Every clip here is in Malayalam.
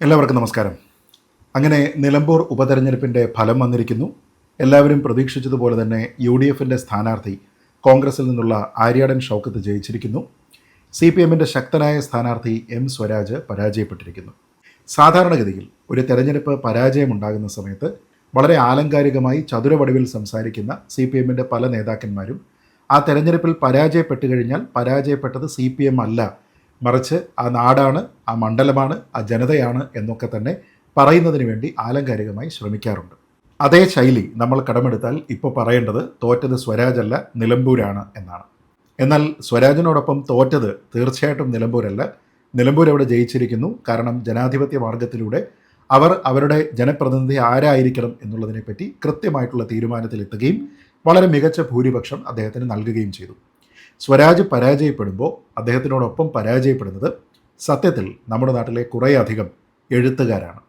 എല്ലാവർക്കും നമസ്കാരം. അങ്ങനെ നിലമ്പൂർ ഉപതെരഞ്ഞെടുപ്പിന്റെ ഫലം വന്നിരിക്കുന്നു. എല്ലാവരും പ്രതീക്ഷിച്ചതുപോലെ തന്നെ യു ഡി എഫിന്റെ സ്ഥാനാർത്ഥി കോൺഗ്രസിൽ നിന്നുള്ള ആര്യാടൻ ഷൗക്കത്ത് ജയിച്ചിരിക്കുന്നു. സി പി എമ്മിന്റെ ശക്തനായ സ്ഥാനാർത്ഥി എം സ്വരാജ് പരാജയപ്പെട്ടിരിക്കുന്നു. സാധാരണഗതിയിൽ ഒരു തെരഞ്ഞെടുപ്പ് പരാജയമുണ്ടാകുന്ന സമയത്ത് വളരെ ആലങ്കാരികമായി ചതുരവടിവിൽ സംസാരിക്കുന്ന സി പി എമ്മിന്റെ പല നേതാക്കന്മാരും ആ തെരഞ്ഞെടുപ്പിൽ പരാജയപ്പെട്ടു കഴിഞ്ഞാൽ പരാജയപ്പെട്ടത് സി പി എം അല്ല മറിച്ച് ആ നാടാണ് ആ മണ്ഡലമാണ് ആ ജനതയാണ് എന്നൊക്കെ തന്നെ പറയുന്നതിന് വേണ്ടി ആലങ്കാരികമായി ശ്രമിക്കാറുണ്ട്. അതേ ശൈലി നമ്മൾ കടമെടുത്താൽ ഇപ്പോൾ പറയേണ്ടത് തോറ്റത് സ്വരാജല്ല നിലമ്പൂരാണ് എന്നാണ്. എന്നാൽ സ്വരാജിനോടൊപ്പം തോറ്റത് തീർച്ചയായിട്ടും നിലമ്പൂരല്ല. നിലമ്പൂർ അവിടെ ജയിച്ചിരിക്കുന്നു? കാരണം ജനാധിപത്യ മാർഗത്തിലൂടെ അവർ അവരുടെ ജനപ്രതിനിധി ആരായിരിക്കണം എന്നുള്ളതിനെപ്പറ്റി കൃത്യമായിട്ടുള്ള തീരുമാനത്തിലെത്തുകയും വളരെ മികച്ച ഭൂരിപക്ഷം അദ്ദേഹത്തിന് നൽകുകയും ചെയ്തു. സ്വരാജ് പരാജയപ്പെടുമ്പോൾ അദ്ദേഹത്തിനോടൊപ്പം പരാജയപ്പെടുന്നത് സത്യത്തിൽ നമ്മുടെ നാട്ടിലെ കുറേയധികം എഴുത്തുകാരാണ്.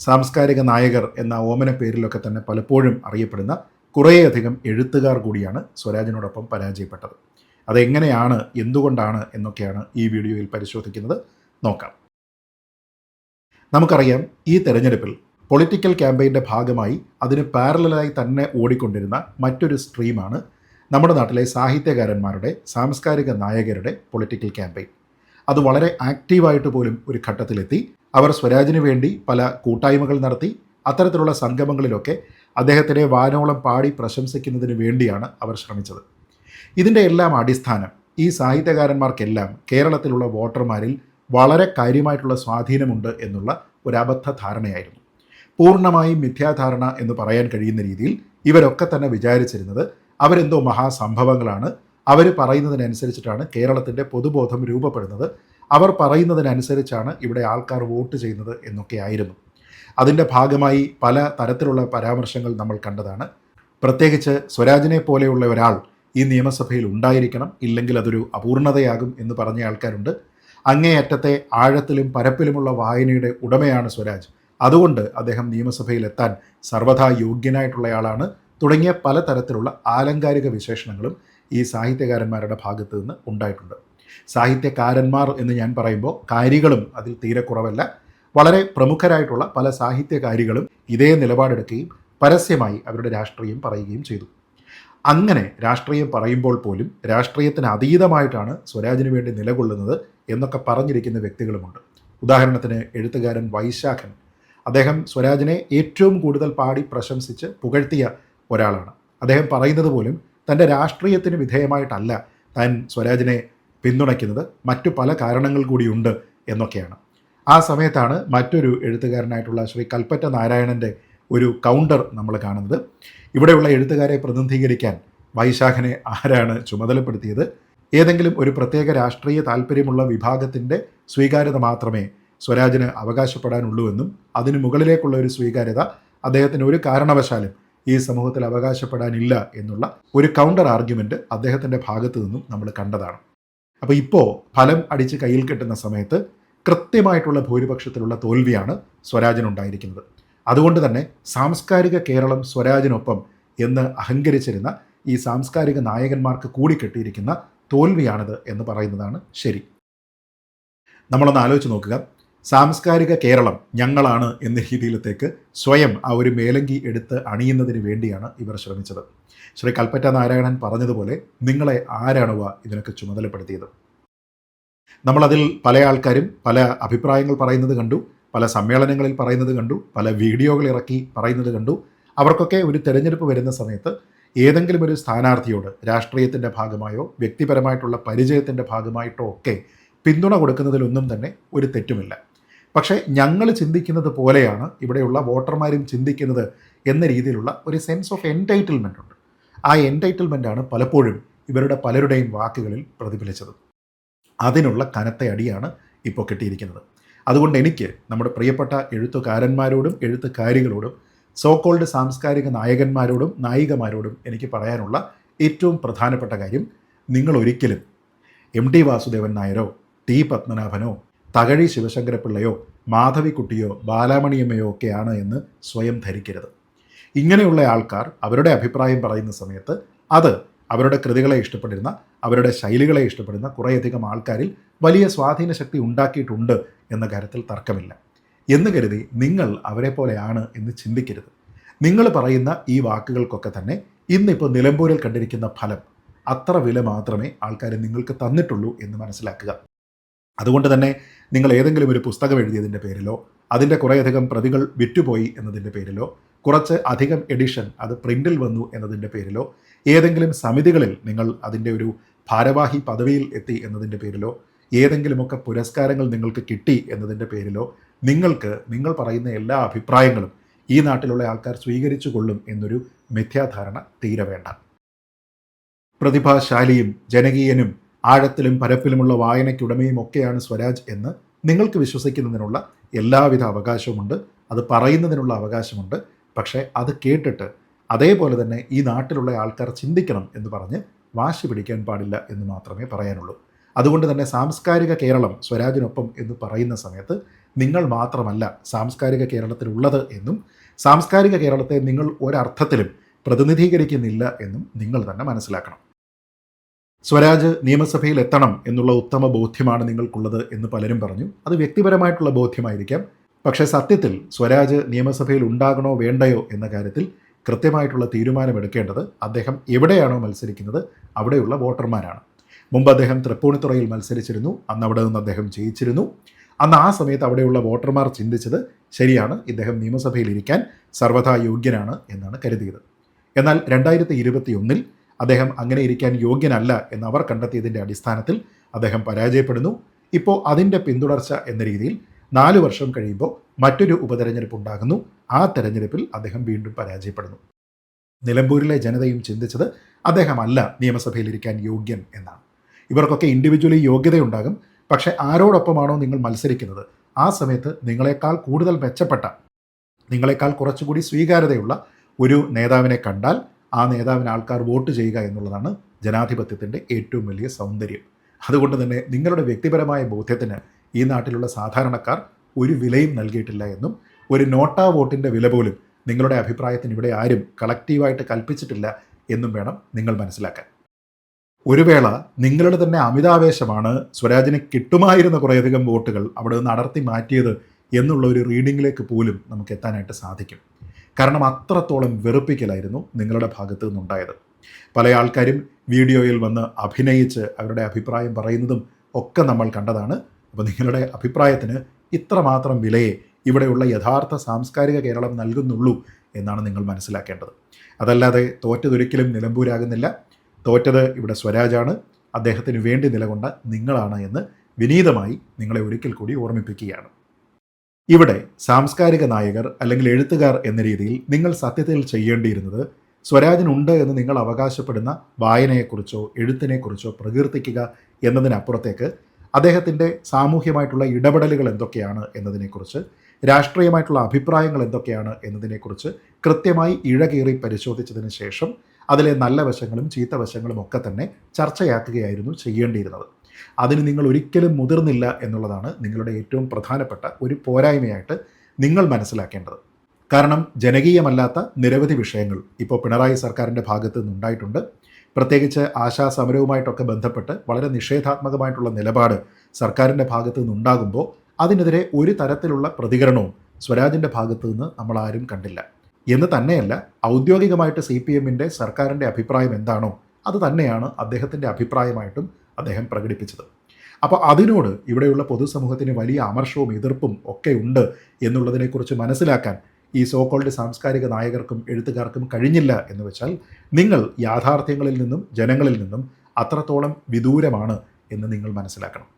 സാംസ്കാരിക നായകർ എന്ന ഓമന പേരിലൊക്കെ തന്നെ പലപ്പോഴും അറിയപ്പെടുന്ന കുറേയധികം എഴുത്തുകാർ കൂടിയാണ് സ്വരാജിനോടൊപ്പം പരാജയപ്പെട്ടത്. അതെങ്ങനെയാണ് എന്തുകൊണ്ടാണ് എന്നൊക്കെയാണ് ഈ വീഡിയോയിൽ പരിശോധിക്കുന്നത് നോക്കാം. നമുക്കറിയാം ഈ തെരഞ്ഞെടുപ്പിൽ പൊളിറ്റിക്കൽ ക്യാമ്പയിന്റെ ഭാഗമായി അതിന് പാരലായി തന്നെ ഓടിക്കൊണ്ടിരുന്ന മറ്റൊരു സ്ട്രീമാണ് നമ്മുടെ നാട്ടിലെ സാഹിത്യകാരന്മാരുടെ സാംസ്കാരിക നായകരുടെ പൊളിറ്റിക്കൽ ക്യാമ്പയിൻ അത് വളരെ ആക്റ്റീവായിട്ട് പോലും ഒരു ഘട്ടത്തിലെത്തി. അവർ സ്വരാജിന് വേണ്ടി പല കൂട്ടായ്മകൾ നടത്തി. അത്തരത്തിലുള്ള സംഗമങ്ങളിലൊക്കെ അദ്ദേഹത്തിനെ വാനോളം പാടി പ്രശംസിക്കുന്നതിന് വേണ്ടിയാണ് അവർ ശ്രമിച്ചത്. ഇതിന്റെ എല്ലാം അടിസ്ഥാനം ഈ സാഹിത്യകാരന്മാർക്കെല്ലാം കേരളത്തിലുള്ള വോട്ടർമാരിൽ വളരെ കാര്യമായിട്ടുള്ള സ്വാധീനമുണ്ട് എന്നുള്ള ഒരു അബദ്ധ ധാരണയായിരുന്നു പൂർണമായും മിഥ്യാധാരണ എന്ന് പറയാൻ കഴിയുന്ന രീതിയിൽ ഇവരൊക്കെ തന്നെ വിചാരിച്ചിരുന്നത് അവരെന്തോ മഹാസംഭവങ്ങളാണ്. അവർ പറയുന്നതിനനുസരിച്ചിട്ടാണ് കേരളത്തിന്റെ പൊതുബോധം രൂപപ്പെടുന്നത്. അവർ പറയുന്നതിനനുസരിച്ചാണ് ഇവിടെ ആൾക്കാർ വോട്ട് ചെയ്യുന്നത് എന്നൊക്കെ ആയിരുന്നു. അതിന്റെ ഭാഗമായി പല തരത്തിലുള്ള പരാമർശങ്ങൾ നമ്മൾ കണ്ടതാണ്. പ്രത്യേകിച്ച് സ്വരാജിനെ പോലെയുള്ള ഒരാൾ ഈ നിയമസഭയിൽ ഉണ്ടായിരിക്കണം ഇല്ലെങ്കിൽ അതൊരു അപൂർണതയാകും എന്ന് പറഞ്ഞ ആൾക്കാരുണ്ട്. അങ്ങേയറ്റത്തെ ആഴത്തിലും പരപ്പിലുമുള്ള വായനയുടെ ഉടമയാണ് സ്വരാജ്. അതുകൊണ്ട് അദ്ദേഹം നിയമസഭയിലെത്താൻ സർവഥാ യോഗ്യനായിട്ടുള്ളയാളാണ് തുടങ്ങിയ പലതരത്തിലുള്ള ആലങ്കാരിക വിശേഷണങ്ങളും ഈ സാഹിത്യകാരന്മാരുടെ ഭാഗത്തു നിന്ന് ഉണ്ടായിട്ടുണ്ട്. സാഹിത്യകാരന്മാർ എന്ന് ഞാൻ പറയുമ്പോൾ കാരികളും അതിൽ തീരെ കുറവല്ല. വളരെ പ്രമുഖരായിട്ടുള്ള പല സാഹിത്യകാരികളും ഇതേ നിലപാടെടുക്കുകയും പരസ്യമായി അവരുടെ രാഷ്ട്രീയം പറയുകയും ചെയ്തു. അങ്ങനെ രാഷ്ട്രീയം പറയുമ്പോൾ പോലും രാഷ്ട്രീയത്തിന് അതീതമായിട്ടാണ് സ്വരാജിന് വേണ്ടി നിലകൊള്ളുന്നത് എന്നൊക്കെ പറഞ്ഞിരിക്കുന്ന വ്യക്തികളുമുണ്ട്. ഉദാഹരണത്തിന് എഴുത്തുകാരൻ വൈശാഖൻ. അദ്ദേഹം സ്വരാജിനെ ഏറ്റവും കൂടുതൽ പാടി പ്രശംസിച്ച് പുകഴ്ത്തിയ ഒരാളാണ്. അദ്ദേഹം പറയുന്നത് പോലും തന്റെ രാഷ്ട്രീയത്തിന് വിധേയമായിട്ടല്ല താൻ സ്വരാജിനെ പിന്തുണയ്ക്കുന്നത്. മറ്റു പല കാരണങ്ങൾ കൂടിയുണ്ട് എന്നൊക്കെയാണ്. ആ സമയത്താണ് മറ്റൊരു എഴുത്തുകാരനായിട്ടുള്ള ശ്രീ കൽപ്പറ്റ നാരായണന്റെ ഒരു കൗണ്ടർ നമ്മൾ കാണുന്നത്. ഇവിടെയുള്ള എഴുത്തുകാരെ പ്രതിനിധീകരിക്കാൻ വൈശാഖനെ ആരാണ് ചുമതലപ്പെടുത്തിയത്? ഏതെങ്കിലും ഒരു പ്രത്യേക രാഷ്ട്രീയ താല്പര്യമുള്ള വിഭാഗത്തിന്റെ സ്വീകാര്യത മാത്രമേ സ്വരാജിന് അവകാശപ്പെടാനുള്ളൂ എന്നും അതിന് മുകളിലേക്കുള്ള ഒരു സ്വീകാര്യത അദ്ദേഹത്തിന് ഒരു കാരണവശാലും ഈ സമൂഹത്തിൽ അവകാശപ്പെടാനില്ല എന്നുള്ള ഒരു കൗണ്ടർ ആർഗ്യുമെന്റ് അദ്ദേഹത്തിന്റെ ഭാഗത്തു നിന്നും നമ്മൾ കണ്ടതാണ്. അപ്പോൾ ഇപ്പോൾ ഫലം അടിച്ച് കയ്യിൽ കിട്ടുന്ന സമയത്ത് കൃത്യമായിട്ടുള്ള ഭൂരിപക്ഷത്തിലുള്ള തോൽവിയാണ് സ്വരാജിനുണ്ടായിരിക്കുന്നത് അതുകൊണ്ട് തന്നെ സാംസ്കാരിക കേരളം സ്വരാജിനൊപ്പം എന്ന് അഹങ്കരിച്ചിരുന്ന ഈ സാംസ്കാരിക നായകന്മാർക്ക് കൂടി കെട്ടിയിരിക്കുന്ന തോൽവിയാണിത് എന്ന് പറയുന്നതാണ് ശരി. നമ്മളൊന്ന് ആലോചിച്ച് നോക്കുക. സാംസ്കാരിക കേരളം ഞങ്ങളാണ് എന്ന രീതിയിലത്തേക്ക് സ്വയം ആ ഒരു മേലങ്കി എടുത്ത് അണിയുന്നതിന് വേണ്ടിയാണ് ഇവർ ശ്രമിച്ചത്. ശ്രീ കൽപ്പറ്റ നാരായണൻ പറഞ്ഞതുപോലെ നിങ്ങളെ ആരാണുവ ഇതിനൊക്കെ ചുമതലപ്പെടുത്തിയത്? നമ്മളതിൽ പല ആൾക്കാരും പല അഭിപ്രായങ്ങൾ പറയുന്നത് കണ്ടു പല സമ്മേളനങ്ങളിൽ പറയുന്നത് കണ്ടു പല വീഡിയോകൾ ഇറക്കി പറയുന്നത് കണ്ടു. അവർക്കൊക്കെ ഒരു തെരഞ്ഞെടുപ്പ് വരുന്ന സമയത്ത് ഏതെങ്കിലും ഒരു സ്ഥാനാർത്ഥിയോട് രാഷ്ട്രീയത്തിന്റെ ഭാഗമായോ വ്യക്തിപരമായിട്ടുള്ള പരിചയത്തിന്റെ ഭാഗമായിട്ടോ ഒക്കെ പിന്തുണ കൊടുക്കുന്നതിലൊന്നും തന്നെ ഒരു തെറ്റുമില്ല. പക്ഷേ ഞങ്ങൾ ചിന്തിക്കുന്നത് പോലെയാണ് ഇവിടെയുള്ള വോട്ടർമാരും ചിന്തിക്കുന്നത് എന്ന രീതിയിലുള്ള ഒരു സെൻസ് ഓഫ് എന്റൈറ്റിൽമെന്റ് ഉണ്ട്. ആ എന്റൈറ്റിൽമെന്റാണ് പലപ്പോഴും ഇവരുടെ പലരുടെയും വാക്കുകളിൽ പ്രതിഫലിച്ചത്. അതിനുള്ള കനത്ത അടിയാണ് ഇപ്പോൾ കിട്ടിയിരിക്കുന്നത്. അതുകൊണ്ട് എനിക്ക് നമ്മുടെ പ്രിയപ്പെട്ട എഴുത്തുകാരന്മാരോടും എഴുത്തുകാരികളോടും സോക്കോൾഡ് സാംസ്കാരിക നായകന്മാരോടും നായികമാരോടും എനിക്ക് പറയാനുള്ള ഏറ്റവും പ്രധാനപ്പെട്ട കാര്യം നിങ്ങൾ ഒരിക്കലും എം ടി വാസുദേവൻ നായരോ ടി പത്മനാഭനോ തകഴി ശിവശങ്കരപിള്ളയോ മാധവിക്കുട്ടിയോ ബാലാമണിയമ്മയോ ഒക്കെയാണ് എന്ന് സ്വയം ധരിക്കരുത്. ഇങ്ങനെയുള്ള ആൾക്കാർ അവരുടെ അഭിപ്രായം പറയുന്ന സമയത്ത് അത് അവരുടെ കൃതികളെ ഇഷ്ടപ്പെടുന്ന അവരുടെ ശൈലികളെ ഇഷ്ടപ്പെടുന്ന കുറേയധികം ആൾക്കാരിൽ വലിയ സ്വാധീന ശക്തി ഉണ്ടാക്കിയിട്ടുണ്ട് എന്ന കാര്യത്തിൽ തർക്കമില്ല. എന്ന് കരുതി നിങ്ങൾ അവരെ പോലെയാണ് എന്ന് ചിന്തിക്കരുത്. നിങ്ങൾ പറയുന്ന ഈ വാക്കുകൾക്കൊക്കെ തന്നെ ഇന്നിപ്പോൾ നിലമ്പൂരിൽ കണ്ടിരിക്കുന്ന ഫലം അത്ര വില മാത്രമേ ആൾക്കാർ നിങ്ങൾക്ക് തന്നിട്ടുള്ളൂ എന്ന് മനസ്സിലാക്കുക. അതുകൊണ്ട് തന്നെ നിങ്ങൾ ഏതെങ്കിലും ഒരു പുസ്തകം എഴുതിയതിന്റെ പേരിലോ അതിന്റെ കുറേയധികം പ്രതികൾ വിറ്റുപോയി എന്നതിന്റെ പേരിലോ കുറച്ച് അധികം എഡിഷൻ അത് പ്രിന്റിൽ വന്നു എന്നതിന്റെ പേരിലോ ഏതെങ്കിലും സമിതികളിൽ നിങ്ങൾ അതിന്റെ ഒരു ഭാരവാഹി പദവിയിൽ എത്തി എന്നതിന്റെ പേരിലോ ഏതെങ്കിലുമൊക്കെ പുരസ്കാരങ്ങൾ നിങ്ങൾക്ക് കിട്ടി എന്നതിന്റെ പേരിലോ നിങ്ങൾക്ക് നിങ്ങൾ പറയുന്ന എല്ലാ അഭിപ്രായങ്ങളും ഈ നാട്ടിലുള്ള ആൾക്കാർ സ്വീകരിച്ചു കൊള്ളും എന്നൊരു മിഥ്യാധാരണ തീരെ വേണ്ട. പ്രതിഭാശാലിയും ജനകീയനും ആഴത്തിലും പരപ്പിലുമുള്ള വായനയ്ക്കുടമയും ഒക്കെയാണ് സ്വരാജ് എന്ന് നിങ്ങൾക്ക് വിശ്വസിക്കുന്നതിനുള്ള എല്ലാവിധ അവകാശവുമുണ്ട്. അത് പറയുന്നതിനുള്ള അവകാശമുണ്ട്. പക്ഷേ അത് കേട്ടിട്ട് അതേപോലെ തന്നെ ഈ നാട്ടിലുള്ള ആൾക്കാർ ചിന്തിക്കണം എന്ന് പറഞ്ഞ് വാശി പിടിക്കാൻ പാടില്ല എന്ന് മാത്രമേ പറയാനുള്ളൂ. അതുകൊണ്ട് തന്നെ സാംസ്കാരിക കേരളം സ്വരാജിനൊപ്പം എന്ന് പറയുന്ന സമയത്ത് നിങ്ങൾ മാത്രമല്ല സാംസ്കാരിക കേരളത്തിലുള്ളത് എന്നും സാംസ്കാരിക കേരളത്തെ നിങ്ങൾ ഒരർത്ഥത്തിലും പ്രതിനിധീകരിക്കുന്നില്ല എന്നും നിങ്ങൾ തന്നെ മനസ്സിലാക്കണം. സ്വരാജ് നിയമസഭയിൽ എത്തണം എന്നുള്ള ഉത്തമ ബോധ്യമാണ് നിങ്ങൾക്കുള്ളത് എന്ന് പലരും പറഞ്ഞു. അത് വ്യക്തിപരമായിട്ടുള്ള ബോധ്യമായിരിക്കാം. പക്ഷേ സത്യത്തിൽ സ്വരാജ് നിയമസഭയിൽ ഉണ്ടാകണോ വേണ്ടയോ എന്ന കാര്യത്തിൽ കൃത്യമായിട്ടുള്ള തീരുമാനമെടുക്കേണ്ടത് അദ്ദേഹം എവിടെയാണോ മത്സരിക്കുന്നത് അവിടെയുള്ള വോട്ടർമാരാണ്. മുമ്പ് അദ്ദേഹം തൃപ്പൂണിത്തുറയിൽ മത്സരിച്ചിരുന്നു. അന്ന് അവിടെ നിന്ന് അദ്ദേഹം ജയിച്ചിരുന്നു. അന്ന് ആ സമയത്ത് അവിടെയുള്ള വോട്ടർമാർ ചിന്തിച്ചത് ശരിയാണ് ഇദ്ദേഹം നിയമസഭയിൽ ഇരിക്കാൻ യോഗ്യനാണ് എന്നാണ് കരുതിയത്. എന്നാൽ രണ്ടായിരത്തി ഇരുപത്തിയൊന്നിൽ അദ്ദേഹം അങ്ങനെ ഇരിക്കാൻ യോഗ്യനല്ല എന്ന് അവർ കണ്ടെത്തിയതിന്റെ അടിസ്ഥാനത്തിൽ അദ്ദേഹം പരാജയപ്പെടുന്നു. ഇപ്പോൾ അതിന്റെ പിന്തുടർച്ച എന്ന രീതിയിൽ നാല് വർഷം കഴിയുമ്പോൾ മറ്റൊരു ഉപതെരഞ്ഞെടുപ്പ് ഉണ്ടാകുന്നു. ആ തെരഞ്ഞെടുപ്പിൽ അദ്ദേഹം വീണ്ടും പരാജയപ്പെടുന്നു. നിലമ്പൂരിലെ ജനതയും ചിന്തിച്ചത് അദ്ദേഹമല്ല നിയമസഭയിലിരിക്കാൻ യോഗ്യൻ എന്നാണ്. ഇവർക്കൊക്കെ ഇൻഡിവിജ്വലി യോഗ്യതയുണ്ടാകും. പക്ഷേ ആരോടൊപ്പമാണോ നിങ്ങൾ മത്സരിക്കുന്നത്? ആ സമയത്ത് നിങ്ങളെക്കാൾ കൂടുതൽ മെച്ചപ്പെട്ട നിങ്ങളെക്കാൾ കുറച്ചുകൂടി സ്വീകാര്യതയുള്ള ഒരു നേതാവിനെ കണ്ടാൽ ആ നേതാവിന് ആൾക്കാർ വോട്ട് ചെയ്യുക എന്നുള്ളതാണ് ജനാധിപത്യത്തിന്റെ ഏറ്റവും വലിയ സൗന്ദര്യം. അതുകൊണ്ട് തന്നെ നിങ്ങളുടെ വ്യക്തിപരമായ ബോധ്യത്തിന് ഈ നാട്ടിലുള്ള സാധാരണക്കാർ ഒരു വിലയും നൽകിയിട്ടില്ല എന്നും ഒരു നോട്ടാ വോട്ടിന്റെ വില പോലും നിങ്ങളുടെ അഭിപ്രായത്തിന് ഇവിടെ ആരും കളക്റ്റീവായിട്ട് കൽപ്പിച്ചിട്ടില്ല എന്നും വേണം നിങ്ങൾ മനസ്സിലാക്കാൻ. ഒരു വേള നിങ്ങളുടെ തന്നെ അമിതാവേശമാണ് സ്വരാജിന് കിട്ടുമായിരുന്ന കുറേയധികം വോട്ടുകൾ അവിടെ നിന്ന് അടർത്തി മാറ്റിയത് എന്നുള്ള ഒരു റീഡിങ്ങിലേക്ക് പോലും നമുക്ക് എത്താനായിട്ട് സാധിക്കും. കാരണം അത്രത്തോളം വെറുപ്പിക്കലായിരുന്നു നിങ്ങളുടെ ഭാഗത്തു നിന്നുണ്ടായത്. പല ആൾക്കാരും വീഡിയോയിൽ വന്ന് അഭിനയിച്ച് അവരുടെ അഭിപ്രായം പറയുന്നതും ഒക്കെ നമ്മൾ കണ്ടതാണ്. അപ്പോൾ നിങ്ങളുടെ അഭിപ്രായത്തിന് ഇത്രമാത്രം വിലയെ ഇവിടെയുള്ള യഥാർത്ഥ സാംസ്കാരിക കേരളം നൽകുന്നുള്ളൂ എന്നാണ് നിങ്ങൾ മനസ്സിലാക്കേണ്ടത്. അതല്ലാതെ തോറ്റതൊരിക്കലും നിലമ്പൂരാകുന്നില്ല. തോറ്റത് ഇവിടെ സ്വരാജാണ്. അദ്ദേഹത്തിന് വേണ്ടി നിലകൊണ്ട നിങ്ങളാണ് എന്ന് വിനീതമായി നിങ്ങളെ ഒരിക്കൽ കൂടി ഓർമ്മിപ്പിക്കുകയാണ്. ഇവിടെ സാംസ്കാരിക നായകർ അല്ലെങ്കിൽ എഴുത്തുകാർ എന്ന രീതിയിൽ നിങ്ങൾ സത്യത്തിൽ ചെയ്യേണ്ടിയിരുന്നത് സ്വരാജിനുണ്ട് എന്ന് നിങ്ങൾ അവകാശപ്പെടുന്ന വായനയെക്കുറിച്ചോ എഴുത്തിനെക്കുറിച്ചോ പ്രകീർത്തിക്കുക എന്നതിനപ്പുറത്തേക്ക് അദ്ദേഹത്തിന്റെ സാമൂഹ്യമായിട്ടുള്ള ഇടപെടലുകൾ എന്തൊക്കെയാണ് എന്നതിനെക്കുറിച്ച് രാഷ്ട്രീയമായിട്ടുള്ള അഭിപ്രായങ്ങൾ എന്തൊക്കെയാണ് എന്നതിനെക്കുറിച്ച് കൃത്യമായി ഇഴകീറി പരിശോധിച്ചതിന് ശേഷം അതിലെ നല്ല വശങ്ങളും ചീത്ത വശങ്ങളും ഒക്കെ തന്നെ ചർച്ചയാക്കുകയായിരുന്നു ചെയ്യേണ്ടിയിരുന്നത്. അതിന് നിങ്ങൾ ഒരിക്കലും മുതിർന്നില്ല എന്നുള്ളതാണ് നിങ്ങളുടെ ഏറ്റവും പ്രധാനപ്പെട്ട ഒരു പോരായ്മയായിട്ട് നിങ്ങൾ മനസ്സിലാക്കേണ്ടത്. കാരണം ജനകീയമല്ലാത്ത നിരവധി വിഷയങ്ങൾ ഇപ്പോൾ പിണറായി സർക്കാരിന്റെ ഭാഗത്തു നിന്നുണ്ടായിട്ടുണ്ട്. പ്രത്യേകിച്ച് ആശാ സമരവുമായിട്ടൊക്കെ ബന്ധപ്പെട്ട് വളരെ നിഷേധാത്മകമായിട്ടുള്ള നിലപാട് സർക്കാരിന്റെ ഭാഗത്തു നിന്നുണ്ടാകുമ്പോൾ അതിനെതിരെ ഒരു തരത്തിലുള്ള പ്രതികരണവും സ്വരാജിന്റെ ഭാഗത്തു നിന്ന് നമ്മൾ ആരും കണ്ടില്ല. എന്ന് തന്നെയല്ല ഔദ്യോഗികമായിട്ട് സി പി എമ്മിന്റെ സർക്കാരിന്റെ അഭിപ്രായം എന്താണോ അത് തന്നെയാണ് അദ്ദേഹത്തിന്റെ അഭിപ്രായമായിട്ടും അദ്ദേഹം പ്രകടിപ്പിച്ചത്. അപ്പോൾ അതിനോട് ഇവിടെയുള്ള പൊതുസമൂഹത്തിന് വലിയ അമർഷവും എതിർപ്പും ഒക്കെ ഉണ്ട് എന്നുള്ളതിനെക്കുറിച്ച് മനസ്സിലാക്കാൻ ഈ സോക്കോൾഡ് സാംസ്കാരിക നായകർക്കും എഴുത്തുകാർക്കും കഴിഞ്ഞില്ല എന്ന് വെച്ചാൽ നിങ്ങൾ യാഥാർത്ഥ്യങ്ങളിൽ നിന്നും ജനങ്ങളിൽ നിന്നും അത്രത്തോളം വിദൂരമാണ് എന്ന് നിങ്ങൾ മനസ്സിലാക്കണം.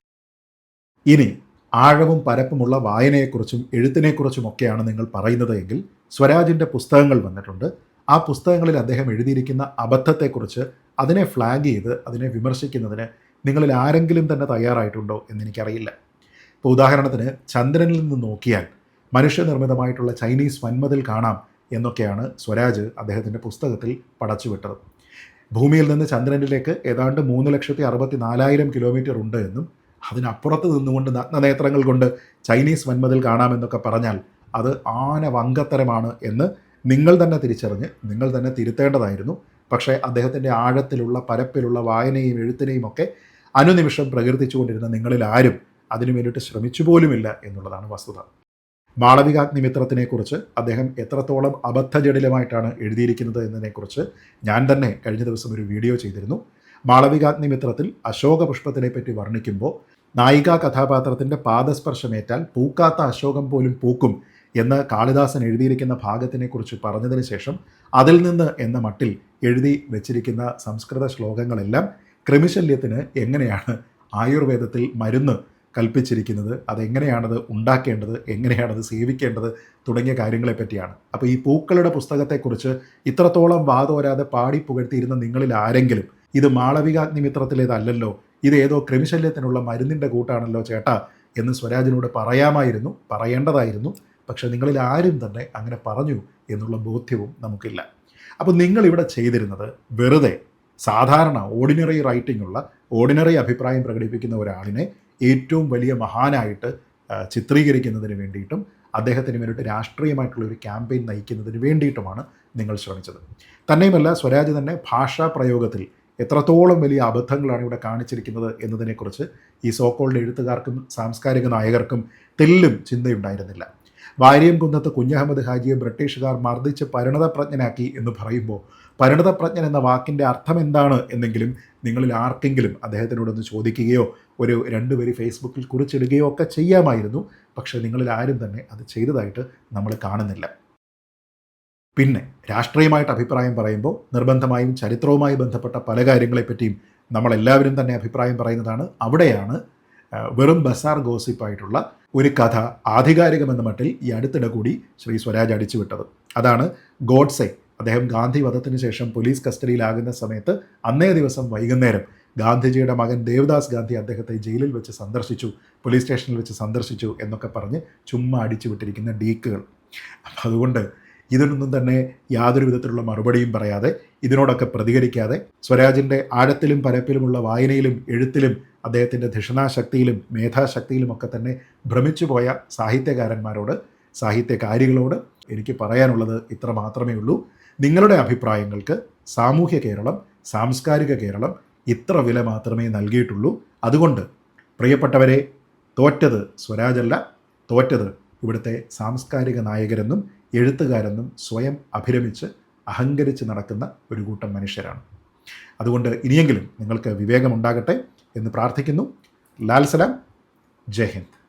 ഇനി ആഴവും പരപ്പുമുള്ള വായനയെക്കുറിച്ചും എഴുത്തിനെക്കുറിച്ചുമൊക്കെയാണ് നിങ്ങൾ പറയുന്നത് എങ്കിൽ സ്വരാജിന്റെ പുസ്തകങ്ങൾ വന്നിട്ടുണ്ട്. ആ പുസ്തകങ്ങളിൽ അദ്ദേഹം എഴുതിയിരിക്കുന്ന അബദ്ധത്തെക്കുറിച്ച് അതിനെ ഫ്ലാഗ് ചെയ്ത് അതിനെ വിമർശിക്കുന്നതിന് നിങ്ങളിൽ ആരെങ്കിലും തന്നെ തയ്യാറായിട്ടുണ്ടോ എന്നെനിക്കറിയില്ല. ഇപ്പോൾ ഉദാഹരണത്തിന് ചന്ദ്രനിൽ നിന്ന് നോക്കിയാൽ മനുഷ്യനിർമ്മിതമായിട്ടുള്ള ചൈനീസ് വൻമതിൽ കാണാം എന്നൊക്കെയാണ് സ്വരാജ് അദ്ദേഹത്തിന്റെ പുസ്തകത്തിൽ പടച്ചുവിട്ടത്. ഭൂമിയിൽ നിന്ന് ചന്ദ്രനിലേക്ക് ഏതാണ്ട് മൂന്ന് ലക്ഷത്തി അറുപത്തി നാലായിരം കിലോമീറ്റർ ഉണ്ട് എന്നും അതിനപ്പുറത്ത് നിന്നുകൊണ്ട് നഗ്നനേത്രങ്ങൾ കൊണ്ട് ചൈനീസ് വൻമതിൽ കാണാമെന്നൊക്കെ പറഞ്ഞാൽ അത് ആന വങ്കത്തരമാണ് എന്ന് നിങ്ങൾ തന്നെ തിരിച്ചറിഞ്ഞ് നിങ്ങൾ തന്നെ തിരുത്തേണ്ടതായിരുന്നു. പക്ഷേ അദ്ദേഹത്തിന്റെ ആഴത്തിലുള്ള പരപ്പിലുള്ള വായനയും എഴുത്തിനെയും ഒക്കെ അനുനിമിഷം പ്രകീർത്തിച്ചുകൊണ്ടിരുന്ന നിങ്ങളിൽ ആരും അതിനു വേണ്ടിയിട്ട് ശ്രമിച്ചു പോലുമില്ല എന്നുള്ളതാണ് വസ്തുത. മാളവികാഗ്നിമിത്രത്തിനെക്കുറിച്ച് അദ്ദേഹം എത്രത്തോളം അബദ്ധജടിലമായിട്ടാണ് എഴുതിയിരിക്കുന്നത് എന്നതിനെക്കുറിച്ച് ഞാൻ തന്നെ കഴിഞ്ഞ ദിവസം ഒരു വീഡിയോ ചെയ്തിരുന്നു. മാളവികാഗ്നിമിത്രത്തിൽ അശോക പുഷ്പത്തിനെ പറ്റി വർണിക്കുമ്പോൾ നായികാ കഥാപാത്രത്തിന്റെ പാദസ്പർശമേറ്റാൽ പൂക്കാത്ത അശോകം പോലും പൂക്കും എന്ന് കാളിദാസൻ എഴുതിയിരിക്കുന്ന ഭാഗത്തിനെക്കുറിച്ച് പറഞ്ഞതിന് ശേഷം അതിൽ നിന്ന് എന്ന മട്ടിൽ എഴുതി വെച്ചിരിക്കുന്ന സംസ്കൃത ശ്ലോകങ്ങളെല്ലാം ക്രിമിശല്യത്തിന് എങ്ങനെയാണ് ആയുർവേദത്തിൽ മരുന്ന് കൽപ്പിച്ചിരിക്കുന്നത്? അതെങ്ങനെയാണത് ഉണ്ടാക്കേണ്ടത്? എങ്ങനെയാണത് സേവിക്കേണ്ടത്? തുടങ്ങിയ കാര്യങ്ങളെ പറ്റിയാണ്. അപ്പോൾ ഈ പൂക്കളുടെ പുസ്തകത്തെക്കുറിച്ച് ഇത്രത്തോളം വാതോരാതെ പാടി പുകഴ്ത്തിയിരുന്ന നിങ്ങളിൽ ആരെങ്കിലും ഇത് മാളവികാഗ്നിമിത്രത്തിലേതല്ലല്ലോ ഇത് ഏതോ ക്രിമിശല്യത്തിനുള്ള മരുന്നിന്റെ കൂട്ടാണല്ലോ ചേട്ടാ എന്ന് സ്വരാജിനോട് പറയാമായിരുന്നു പറയേണ്ടതായിരുന്നു. പക്ഷേ നിങ്ങളിൽ ആരും തന്നെ അങ്ങനെ പറഞ്ഞു എന്നുള്ള ബോധ്യവും നമുക്കില്ല. അപ്പോൾ നിങ്ങളിവിടെ ചെയ്തിരുന്നത് വെറുതെ സാധാരണ ഓർഡിനറി റൈറ്റിംഗ് ഉള്ള ഓർഡിനറി അഭിപ്രായം പ്രകടിപ്പിക്കുന്ന ഒരാളിനെ ഏറ്റവും വലിയ മഹാനായിട്ട് ചിത്രീകരിക്കുന്നതിന് വേണ്ടിയിട്ടും അദ്ദേഹത്തിന് വേണ്ടിയിട്ട് രാഷ്ട്രീയമായിട്ടുള്ള ഒരു ക്യാമ്പയിൻ നയിക്കുന്നതിന് വേണ്ടിയിട്ടുമാണ് നിങ്ങൾ ശ്രമിച്ചത്. തന്നെയുമല്ല സ്വരാജ് തന്നെ ഭാഷാ പ്രയോഗത്തിൽ എത്രത്തോളം വലിയ അബദ്ധങ്ങളാണ് ഇവിടെ കാണിച്ചിരിക്കുന്നത് എന്നതിനെക്കുറിച്ച് ഈ സോക്കോൾഡ് എഴുത്തുകാർക്കും സാംസ്കാരിക നായകർക്കും തെല്ലും ചിന്തയുണ്ടായിരുന്നില്ല. വാര്യം കുന്നത്ത് കുഞ്ഞഹമ്മദ് ഹാജിയെ ബ്രിട്ടീഷുകാർ മർദ്ദിച്ച് പരിണതപ്രജ്ഞനാക്കി എന്ന് പറയുമ്പോൾ പരിണതപ്രജ്ഞൻ എന്ന വാക്കിന്റെ അർത്ഥം എന്താണ് എന്നെങ്കിലും നിങ്ങളിൽ ആർക്കെങ്കിലും അദ്ദേഹത്തിനോടൊന്ന് ചോദിക്കുകയോ ഒരു രണ്ട് രണ്ടുപേര് ഫേസ്ബുക്കിൽ കുറിച്ചിടുകയോ ഒക്കെ ചെയ്യാമായിരുന്നു. പക്ഷേ നിങ്ങളിൽ ആരും തന്നെ അത് ചെയ്തതായിട്ട് നമ്മൾ കാണുന്നില്ല. പിന്നെ രാഷ്ട്രീയമായിട്ട് അഭിപ്രായം പറയുമ്പോൾ നിർബന്ധമായും ചരിത്രവുമായി ബന്ധപ്പെട്ട പല കാര്യങ്ങളെപ്പറ്റിയും നമ്മളെല്ലാവരും തന്നെ അഭിപ്രായം പറയുന്നതാണ്. അവിടെയാണ് വെറും ബസാർ ഗോസിപ്പായിട്ടുള്ള ഒരു കഥ ആധികാരികമെന്ന മട്ടിൽ ഈ അടുത്തിടെ കൂടി ശ്രീ സ്വരാജ് അടിച്ചുവിട്ടത്. അതാണ് ഗോഡ്സെ അദ്ദേഹം ഗാന്ധി വധത്തിന് ശേഷം പോലീസ് കസ്റ്റഡിയിലാകുന്ന സമയത്ത് അന്നേ ദിവസം വൈകുന്നേരം ഗാന്ധിജിയുടെ മകൻ ദേവദാസ് ഗാന്ധി അദ്ദേഹത്തെ ജയിലിൽ വെച്ച് സന്ദർശിച്ചു പോലീസ് സ്റ്റേഷനിൽ വെച്ച് സന്ദർശിച്ചു എന്നൊക്കെ പറഞ്ഞ് ചുമ്മാ അടിച്ചു വിട്ടിരിക്കുന്ന ഡീക്കുകൾ. അപ്പം അതുകൊണ്ട് ഇതിനൊന്നും തന്നെ യാതൊരു വിധത്തിലുള്ള മറുപടിയും പറയാതെ ഇതിനോടൊക്കെ പ്രതികരിക്കാതെ സ്വരാജിന്റെ ആഴത്തിലും പരപ്പിലുമുള്ള വായനയിലും എഴുത്തിലും അദ്ദേഹത്തിന്റെ ധിഷണാശക്തിയിലും മേധാശക്തിയിലും ഒക്കെ തന്നെ ഭ്രമിച്ചുപോയ സാഹിത്യകാരന്മാരോട് സാഹിത്യകാരികളോട് എനിക്ക് പറയാനുള്ളത് ഇത്ര മാത്രമേ ഉള്ളൂ. നിങ്ങളുടെ അഭിപ്രായങ്ങൾക്ക് സാമൂഹ്യ കേരളം സാംസ്കാരിക കേരളം ഇത്ര വില മാത്രമേ നൽകിയിട്ടുള്ളൂ. അതുകൊണ്ട് പ്രിയപ്പെട്ടവരെ തോറ്റത് സ്വരാജല്ല തോറ്റത് ഇവിടുത്തെ സാംസ്കാരിക നായകരെന്നും എഴുത്തുകാരെന്നും സ്വയം അഭിരമിച്ച് അഹങ്കരിച്ച് നടക്കുന്ന ഒരു കൂട്ടം മനുഷ്യരാണ്. അതുകൊണ്ട് ഇനിയെങ്കിലും നിങ്ങൾക്ക് വിവേകമുണ്ടാകട്ടെ എന്ന് പ്രാർത്ഥിക്കുന്നു. ലാൽ സലാം. ജയ് ഹിന്ദ്.